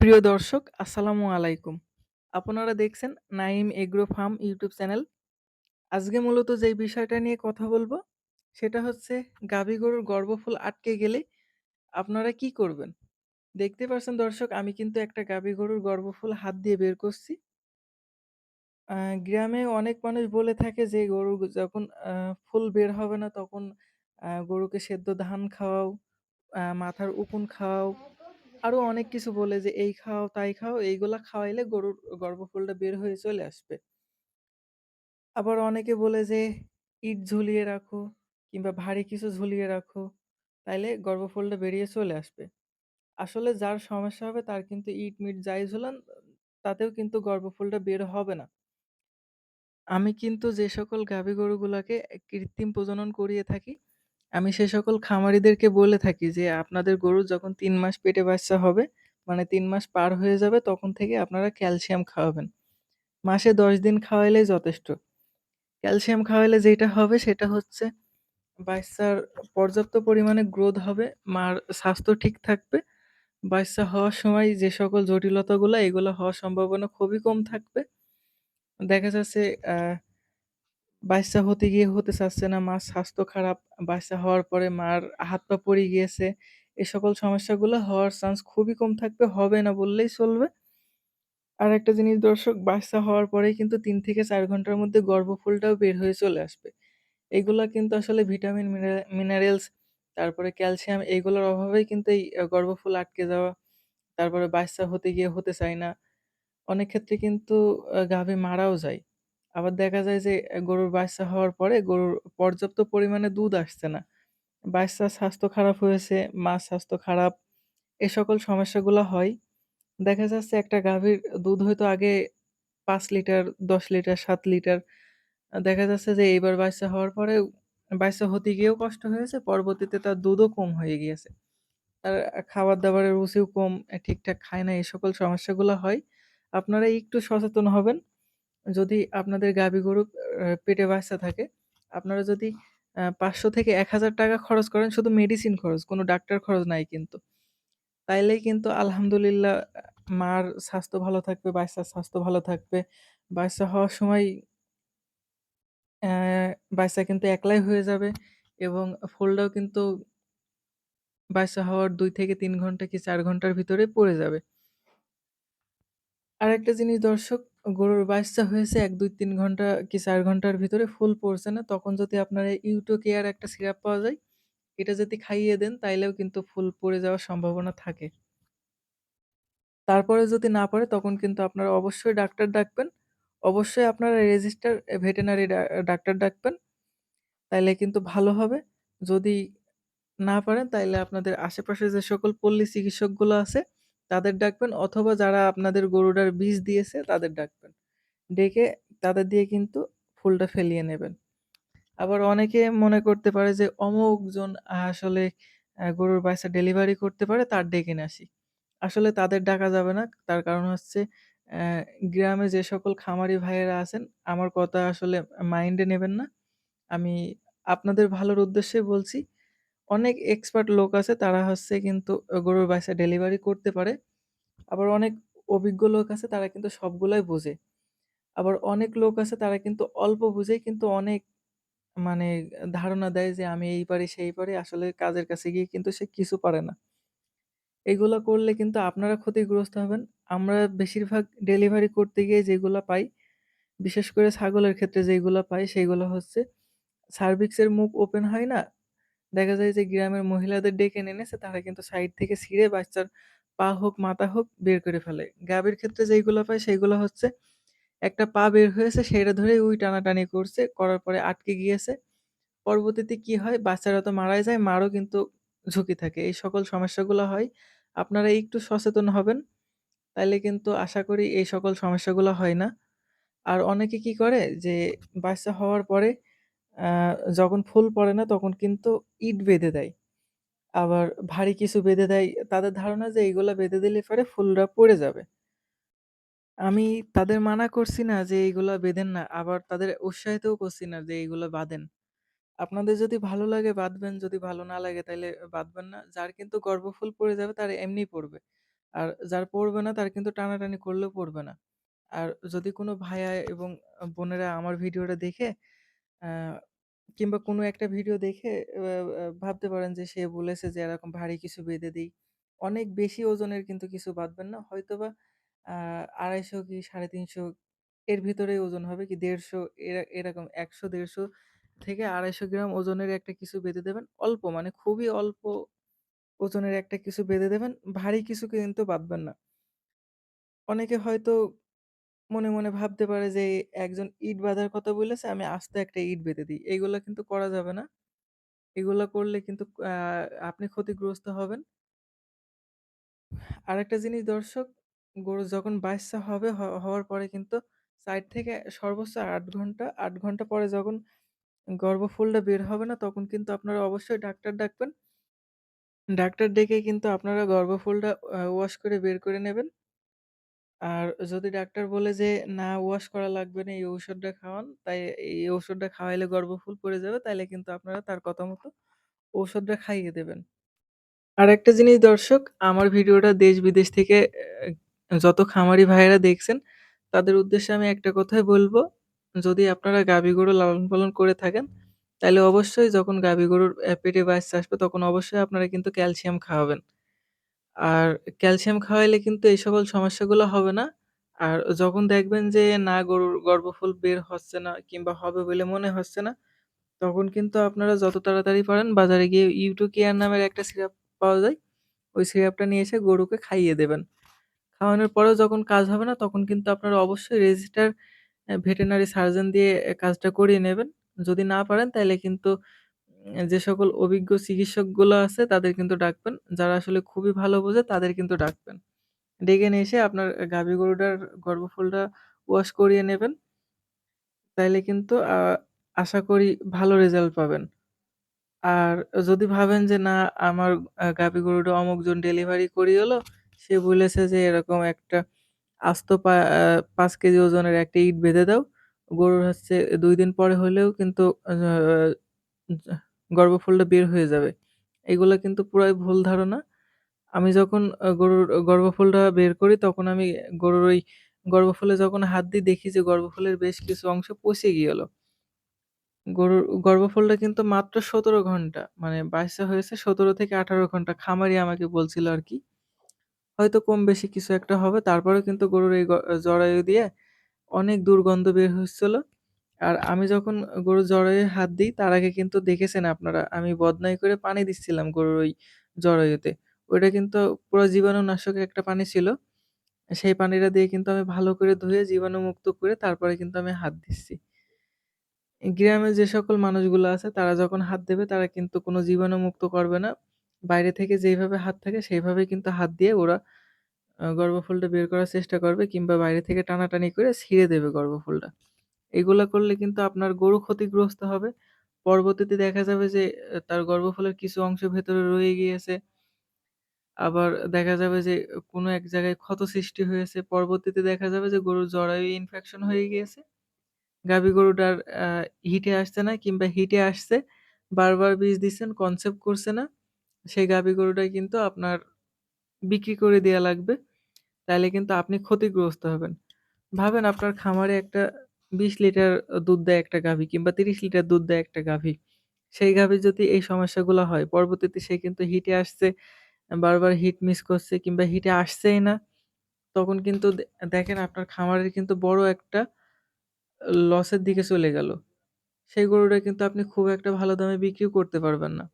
প্রিয় দর্শক আসসালামু আলাইকুম। আপনারা দেখছেন Naim Agro Farm YouTube channel. আজকে মূলত যেই বিষয়টা নিয়ে কথা বলব সেটা হচ্ছে গাভী গরুর গর্ভফুল আটকে গেলে আপনারা কি করবেন? দেখতে পাচ্ছেন দর্শক আমি কিন্তু একটা গাভী গরুর গর্ভফুল হাত দিয়ে বের করছি। গ্রামে অনেক মানুষ বলে থাকে যে গরু যখন ফুল বের হবে না তখন গরুকে সেদ্ধ ধান খাওয়াও, মাথার উকুন খাওয়াও, আরও অনেক কিছু বলে যে এই খাও, তাই খাও, এইগুলা খাওয়াইলে গরুর গর্ভফুলটা বের হয়ে চলে আসবে। আবার অনেকে বলে যে ইট ঝুলিয়ে রাখো কিংবা ভারী কিছু ঝুলিয়ে রাখো, তাইলে গর্ভফুলটা বেরিয়ে চলে আসবে। আসলে যার সমস্যা হবে তার কিন্তু ইট-মিট যাই ঝুলান তাতেও কিন্তু গর্ভফুলটা বের হবে না। আমি কিন্তু যে সকল গাভী গরুগুলোকে কৃত্রিম প্রজনন করিয়ে থাকি, আমি সে সকল খামারিদেরকে বলে থাকি যে, "আপনাদের গরু যখন ৩ মাস পেটে বাচ্চা হবে, মানে ৩ মাস পার হয়ে যাবে তখন থেকে আপনারা ক্যালসিয়াম খাওয়াবেন। মাসে ১০ দিন খাওয়াইলেই যথেষ্ট।" ক্যালসিয়াম খাওয়াইলে যেটা হবে সেটা হচ্ছে বাচ্চার পর্যাপ্ত পরিমাণে গ্রোথ হবে, মার স্বাস্থ্য ঠিক থাকবে। বাচ্চা হওয়ার সময় যে সকল জটিলতাগুলা এগুলা হওয়ার সম্ভাবনা খুবই কম থাকবে। দেখা যাচ্ছে বাচ্চা হতে গিয়ে হতে চাচ্ছে না, মার স্বাস্থ্য খারাপ, বাচ্চা হওয়ার পরে মার হাত-পা পড়ে গিয়েছে। এ সকল সমস্যাগুলো হওয়ার চান্স খুবই কম থাকবে, হবে না বললেই চলবে। আরেকটা জিনিস দর্শক বাচ্চা হওয়ার পরেই কিন্তু ৩ থেকে ৪ ঘণ্টার মধ্যে গর্ভফুলটাও বের হয়ে চলে আসবে। এগুলা কিন্তু আসলে ভিটামিন, মিনারে মিনারেলস তারপরে ক্যালসিয়াম এগুলোর অভাবেই কিন্তু এই গর্ভফুল আটকে যাওয়া, তারপরে বাচ্চা হতে গিয়ে হতে চায় না। অনেক ক্ষেত্রে কিন্তু আ গাভী মারাও যায়। আবার দেখা যায় যে গরুর বাচ্চা হওয়ার পরে গরুর পর্যাপ্ত পরিমাণে দুধ আসছে না। বাচ্চার স্বাস্থ্য খারাপ হয়েছে, মার স্বাস্থ্য খারাপ, এ সকল সমস্যাগুলা হয়। দেখা যাচ্ছে একটা গাভীর দুধ হয়তো আগে ৫ লিটার, ১০ লিটার, ৭ লিটার। দেখা যাচ্ছে যে এইবার বাচ্চা হওয়ার পরেও বাচ্চা হতে গিয়েও কষ্ট হয়েছে, পরবর্তীতে তার দুধও কম হয়ে গিয়েছে। আ খাবার-দাবারের রুচিও কম, ঠিকঠাক খায় না, এই সকল সমস্যাগুলা হয়। আপনারা একটু সচেতন হবেন। যদি আপনাদের গাভী গরু পেটে বাচ্চা থাকে, আপনারা যদি ৫০০ থেকে ৳১,০০০ খরচ করেন শুধু মেডিসিন খরচ, কোনো ডাক্তার খরচ নাই কিন্তু। তাইলেই কিন্তু আলহামদুলিল্লাহ মার স্বাস্থ্য ভালো থাকবে, বাচ্চার স্বাস্থ্য ভালো থাকবে। বাচ্চা হওয়ার সময় বাচ্চা কিন্তু একলাই হয়ে যাবে এবং ফুলটাও কিন্তু বাচ্চা হওয়ার ২ থেকে ৩ ঘণ্টা কি ৪ ঘণ্টার ভিতরে পড়ে যাবে। আরেকটা জিনিস দর্শক, গরুর বাচ্চা হয়েছে ১, ২, ৩ ঘণ্টা কি ৪ ঘণ্টার ভিতরে ফুল পড়ছে না, তখন যদি আপনার আপনারা ইউটোকেয়ার একটা সিরাপ পাওয়া যায়, এটা যদি খাইয়ে দেন তাইলেও কিন্তু ফুল পড়ে যাওয়ার সম্ভাবনা থাকে। তারপরে যদি না পারে তখন কিন্তু আপনারা অবশ্যই ডাক্তার ডাকবেন। অবশ্যই আপনারা রেজিস্টার এ ভেটেরিনারি ডা ডাক্তার ডাকবেন। তাইলে কিন্তু ভালো হবে। যদি না পারেন তাইলে আপনাদের আশেপাশে যে সকল পল্লী চিকিৎসকগুলো আছে তাদের ডাকবেন অথবা যারা আপনাদের গরুটার বীজ দিয়েছে তাদের ডাকবেন। ডেকে তাদের দিয়ে কিন্তু ফুলটা ফেলিয়ে নেবেন। আবার অনেকে মনে করতে পারে যে অমুকজন আসলে গরুর বাচ্চা ডেলিভারি করতে পারে, তার ডেকে আসি। আসলে তাদের ডাকা যাবে না। তার কারণ হচ্ছে গ্রামে যে সকল খামারি ভাইয়েরা আছেন, আমার কথা আসলে মাইন্ডে নেবেন না। আমি আপনাদের ভালোর উদ্দেশ্যেই বলছি। অনেক এক্সপার্ট লোক আছে তারা হচ্ছে কিন্তু গরুর বাচ্চা ডেলিভারি করতে পারে। আবার অনেক অভিজ্ঞ লোক আছে তারা কিন্তু সবগুলাই বোঝে। আবার অনেক লোক আছে তারা কিন্তু অল্প বুঝে কিন্তু অনেক মানে ধারণা দেয় যে আমি এই পারি সেই পারি আসলে কাজের কাছে গিয়ে কিন্তু সে কিছু পারে না। এগুলা করলে কিন্তু আপনারা ক্ষতিগ্রস্ত হবেন। আমরা বেশিরভাগ ডেলিভারি করতে গিয়ে যেগুলো পাই, বিশেষ করে ছাগলের ক্ষেত্রে যেইগুলা পাই সেগুলো হচ্ছে সার্ভিক্সের মুখ ওপেন হয় না? দেখা যায় যে গ্রামের মহিলাদের ডেকে এনে এনেছে তারা কিন্তু সাইড থেকে ছিঁড়ে বাচ্চার পা হোক, মাথা হোক বের করে ফেলে। গাভীর ক্ষেত্রে যেইগুলা পায় সেইগুলা হচ্ছে একটা পা বের হয়েছে সেইটা ধরেই উই টানাটানি করছে, করার পরে আটকে গিয়েছে। পরবর্তীতে কি হয়? বাচ্চারা তো মারাই যায়, মারও কিন্তু ঝুঁকি থাকে। এই সকল সমস্যাগুলো হয়। আপনারা একটু সচেতন হবেন। তাইলে কিন্তু আশা করি এই সকল সমস্যাগুলো হয় না। আর অনেকে কি করে? যে বাচ্চা হওয়ার পরে যখন ফুল পড়ে না তখন কিন্তু ইট বেঁধে দেয়। আবার ভারী কিছু বেঁধে দেয়। তাদের ধারণা যে এইগুলা বেঁধে দিলে পরে ফুলটা পড়ে যাবে। আমি তাদের মানা করছি না যে এইগুলা বেঁধেন না। আবার তাদের উৎসাহিতও করছি না যে এইগুলা বাঁধেন। আপনাদের যদি ভালো লাগে বাঁধবেন, যদি ভালো না লাগে তাইলে বাঁধবেন না। যার কিন্তু গর্ভফুল পড়ে যাবে তার এমনিই পড়বে। আর যার পড়বে না তার কিন্তু টানাটানি করলেও পড়বে না। আর যদি কোনো ভাইয়া এবং বোনেরা আমার ভিডিওটা দেখে কিংবা কোনো একটা ভিডিও দেখে ভাবতে পারেন যে সে বলেছে যে এরকম ভারী কিছু বেঁধে দেই। অনেক বেশি ওজনের কিন্তু কিছু বাঁধবেন না। হয়তোবা, আ ২৫০ কি ৩৫০ এর ভিতরেই ওজন হবে কি ১৫০ এরা, এরকম ১০০-১৫০ থেকে ২৫০ গ্রাম ওজনের একটা কিছু বেঁধে দেবেন। অল্প মানে খুবই অল্প ওজনের একটা কিছু বেঁধে দেবেন। ভারী কিছু কিন্তু বাঁধবেন না। অনেকে হয়তো মনে, মনে ভাবতে পারে যে একজন ইট বাঁধার কথা বলেছে, আমি আস্ত একটা ইট বেঁধে দিই। এগুলা কিন্তু করা যাবে না। এগুলা করলে কিন্তু আপনি ক্ষতিগ্রস্ত হবেন। আরেকটা জিনিস দর্শক, গরু যখন বাচ্চা হবে হ হওয়ার পরে কিন্তু সাইড থেকে সর্বোচ্চ ৮ ঘণ্টা ৮ ঘণ্টা পরে যখন গর্ভফুলটা বের হবে না, তখন কিন্তু আপনারা অবশ্যই ডাক্তার ডাকবেন। ডাক্তার ডেকে কিন্তু আপনারা গর্ভফুলটা আ ওয়াশ করে বের করে নেবেন। আর যদি ডাক্তার বলে যে, "না ওয়াশ করা লাগবে না, এই ঔষধটা খাওয়ান।" তাই এই ঔষধটা খাওয়াইলে গর্ভফুল পড়ে যাবে, তাইলে কিন্তু আপনারা তার কথা মতো ঔষধটা খাইয়ে দেবেন। আরেকটা জিনিস দর্শক, আমার ভিডিওটা দেশ-বিদেশ থেকে যত খামারি ভাইয়েরা দেখছেন, তাদের উদ্দেশ্যে আমি একটা কথাই বলব, যদি আপনারা গাভী গরু লালন-পালন করে থাকেন, তাইলে অবশ্যই যখন গাভী গরুর পেটে বাচ্চা আসবে, তখন অবশ্যই আপনারা কিন্তু ক্যালসিয়াম খাওয়াবেন। আর ক্যালসিয়াম খাওয়াইলে কিন্তু এই সকল সমস্যাগুলো হবে না। আর যখন দেখবেন যে না গরুর গর্ভফুল বের হচ্ছে না কিংবা হবে বলে মনে হচ্ছে না, তখন কিন্তু আপনারা যত তাড়াতাড়ি পারেন বাজারে গিয়ে ইউটোকেয়ার নামের একটা সিরাপ পাওয়া যায়। ওই সিরাপটা নিয়ে এসে গরুকে খাইয়ে দেবেন। খাওয়ানোর পরেও যখন কাজ হবে না, তখন কিন্তু আপনারা অবশ্যই রেজিস্টার অ্যা ভেটেরিনারি সার্জন দিয়ে কাজটা করিয়ে নেবেন। যদি না পারেন তাইলে কিন্তু যে সকল অভিজ্ঞ চিকিৎসকগুলো আছে তাদের কিন্তু ডাকবেন। যারা আসলে খুবই ভালো বোঝে তাদের কিন্তু ডাকবেন। ডেকে নিয়ে এসে আপনার গাভী গরুটার গর্ভফুলটা ওয়াশ করিয়ে নেবেন। তাইলে কিন্তু আশা করি ভালো রেজাল্ট পাবেন। আর যদি ভাবেন যে না আমার গাভী গরুটা অমুকজন ডেলিভারি করিয়েলো, সে বলেছে যে এরকম একটা আস্ত পা আ ৫ কেজি ওজনের একটা ইট বেঁধে দাও। গরুর হচ্ছে ২ দিন পরে হলেও কিন্তু গর্ভফুলটা বের হয়ে যাবে। এগুলা কিন্তু পুরাই ভুল ধারণা। আমি যখন গরুর, গর্ভফুলটা বের করি তখন আমি গরুর ওই গর্ভফুলে যখন হাত দিই দেখি যে গর্ভফুলের বেশ কিছু অংশ পচে গিয়েলো। গরুর, গর্ভফুলটা কিন্তু মাত্র ১৭ ঘণ্টা মানে বাচ্চা হয়েছে ১৭ থেকে ১৮ ঘণ্টা খামারি আমাকে বলছিল আরকি। হয়তো কম বেশি কিছু একটা হবে, তারপরেও কিন্তু গরুর এই জরায়ু দিয়ে অনেক দুর্গন্ধ বের হচ্ছিল। আর আমি যখন গরুর জরায়ুয় হাত দিই, তার আগে কিন্তু দেখেছেন আপনারা, আমি বদনাই করে পানি দিচ্ছিলাম গরুর ওই জরায়ুতে। ওইটা কিন্তু পুরা জীবাণুনাশক একটা পানি ছিল। সেই পানিটা দিয়ে কিন্তু আমি ভালো করে ধুয়ে, জীবাণুমুক্ত করে তারপরে কিন্তু আমি হাত দিচ্ছি। গ্রামে যে সকল মানুষগুলো আছে, তারা যখন হাত দেবে, তারা কিন্তু কোনো জীবাণুমুক্ত করবে না। বাইরে থেকে যেইভাবে হাত থাকে, সেইভাবেই কিন্তু হাত দিয়ে ওরা গর্ভফুলটা বের করার চেষ্টা করবে কিংবা বাইরে থেকে টানাটানি করে ছিঁড়ে দেবে গর্ভফুলটা। এগুলা করলে কিন্তু আপনার গরু ক্ষতিগ্রস্ত হবে। পরবর্তীতে দেখা যাবে যে তার গর্ভফলের কিছু অংশ ভেতরে রয়ে গিয়েছে। আবার দেখা যাবে যে কোনো এক জায়গায় ক্ষত সৃষ্টি হয়েছে। পরবর্তীতে দেখা যাবে যে গরুর জরায়ু ইনফেকশন হয়ে গিয়েছে। গাভী গরুটার হিটে আসছে না কিংবা হিটে আসছে, বারবার বীজ দিচ্ছেন, কনসেপ্ট করছে না। সেই গাভী গরুটাই কিন্তু আপনার বিক্রি করে দেয়া লাগবে। তাইলে কিন্তু আপনি ক্ষতিগ্রস্ত হবেন। ভাবেন আপনার খামারে একটা ২০ লিটার দুধ দেয় একটা গাভী কিংবা ৩০ লিটার দুধ দেয় একটা গাভী। সেই গাভীর যদি এই সমস্যাগুলো হয়, পরবর্তীতে সে কিন্তু হিটে আসছে, বারবার হিট মিস করছে কিংবা হিটে আসছেই না। তখন কিন্তু দেখেন আপনার খামারের কিন্তু বড় একটা লসের দিকে চলে গেল। সেই গরুটা কিন্তু আপনি খুব একটা ভালো দামে বিক্রিও করতে পারবেন না।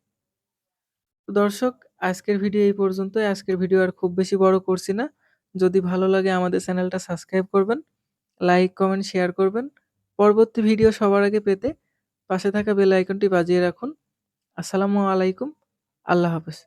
তো দর্শক আজকের ভিডিও এই পর্যন্তই। আজকের ভিডিও আর খুব বেশি বড় করছি না। যদি ভালো লাগে আমাদের চ্যানেলটা সাবস্ক্রাইব করবেন, লাইক, কমেন্ট, শেয়ার করবেন। পরবর্তী ভিডিও সবার আগে পেতে পাশে থাকা বেল আইকনটি বাজিয়ে রাখুন। আসসালামু আলাইকুম। আল্লাহ হাফেজ।